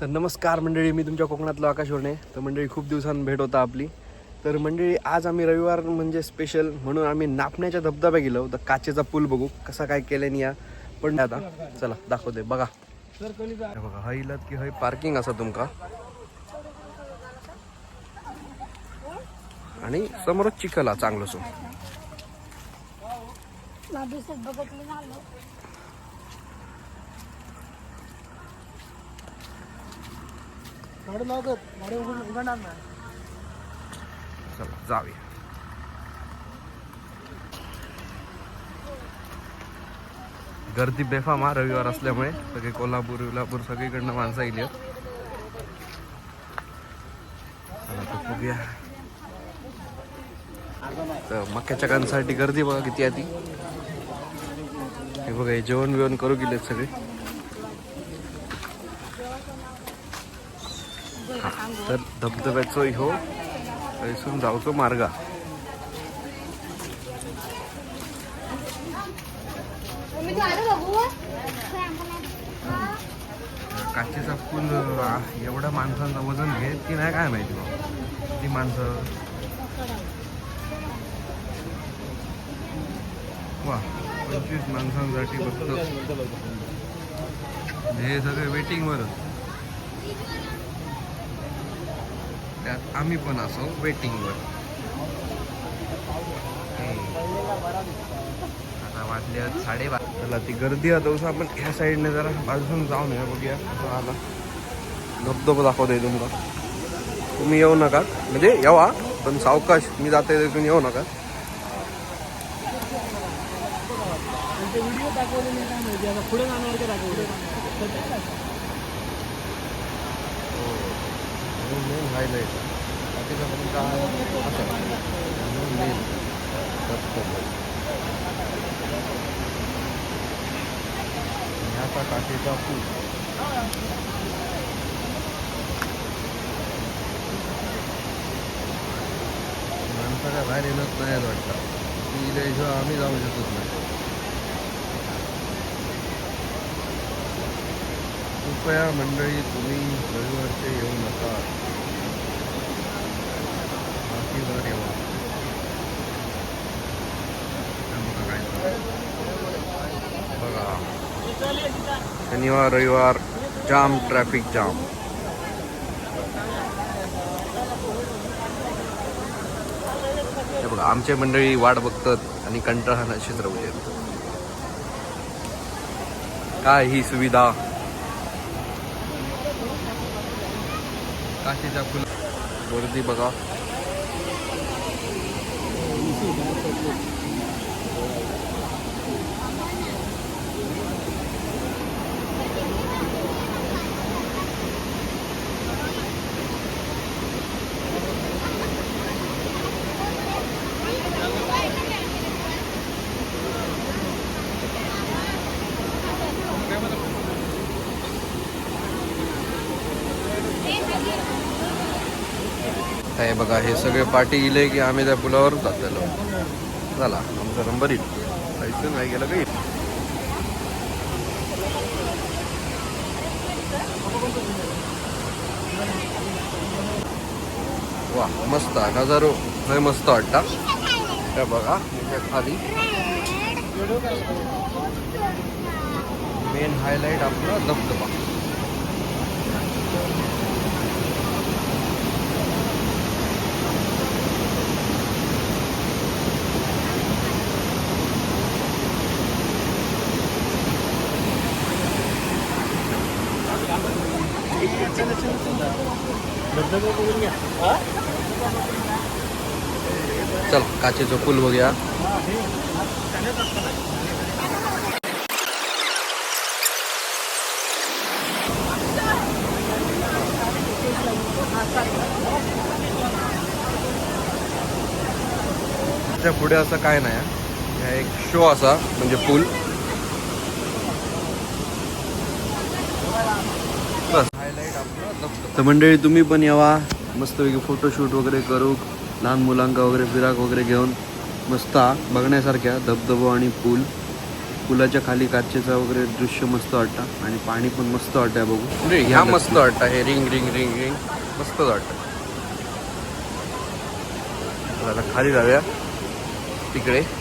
तर नमस्कार मंडळी मी तुमच्या कोकणातलो आकाश होणे तर मंडळी खूप दिवसांनी भेट होता आपली. तर मंडळी आज आम्ही रविवार म्हणजे स्पेशल म्हणून आम्ही नापण्याच्या धबधब्या गेलो. तर काचेचा पूल बघू कसा काय केल्याने या. पण आता चला दाखवते बघा. बघा हय इलात की हय पार्किंग असा तुमका. आणि समोरच चिखल हा चांगलं सो दिसत बघितले चला जाऊया. गर्दी बेफाम हा रविवार असल्यामुळे सगळे कोल्हापूर विलापूर सगळीकडनं माणसं येईल तर बघूया. तर मक्याच्या कांसाठी गर्दी बघा किती आधी हे बघा हे जेवण बिवण करू गेलेत सगळे. तर धबधब्याचो ह्यो थंयसून जावचो मार्ग. काचेचा पूल एवढ्या माणसांचं वजन घेत की नाही काय माहिती बा. ती माणसं? वा पंचवीस माणसांसाठी फक्त. हे सगळे वेटिंगवरच त्यात आम्ही पण असो वेटिंगवर आता वाजले आहेत साडेबारा त्याला ती गर्दी आहे तसं आपण ह्या साईडने जरा बाजून जाऊन या बघूया कसं आला. धबधबा दाखवतोय तुम्हाला. तुम्ही येऊ नका. म्हणजे येवा पण सावकाश मी जाते तिथून येऊ नका. मेन हायलाईट मेन ह्याचा काठीचा पूल माणसाच्या बाहेर येणंच नाही वाटतं ती इल्याशिवाय आम्ही जाऊ शकत नाही कृपया मंडळी तुम्ही रविवारचे येऊ नका. बाकीवर येवा बघा. शनिवार रविवार जाम ट्रॅफिक जाम बघा आमचे मंडळी वाट बघतात आणि कंटाळा क्षेत्र काय ही सुविधा? काशीच्या फुल. गर्दी बघा. आहे बघा हे सगळे पाठी गेले की आम्ही त्या पुलावर जातलो झाला आमचा नंबर येईल. जायचं नाही गेलं काही वा मस्त नजारो लय मस्त वाटता. हे बघा खाली. मेन हायलाईट आपला धबधबा चल काचेचं पूल बघूया त्या पुढे असं काय नाही हा. एक शो असा म्हणजे पूल बस तर मंडळी तुम्ही पण यावा. मस्तपैकी फोटोशूट वगैरे करू. लहान मुलांका वगैरे फिराक वगैरे घेऊन. मस्त बघण्यासारख्या धबधबो आणि पूल. पुलाच्या खाली काचेचा वगैरे दृश्य मस्त वाटतं. आणि पाणी पण मस्त वाटतं बघू. ह्या मस्त वाटतं. हे रिंग रिंग रिंग रिंग. मस्त वाटतं. खाली जाऊया. तिकडे.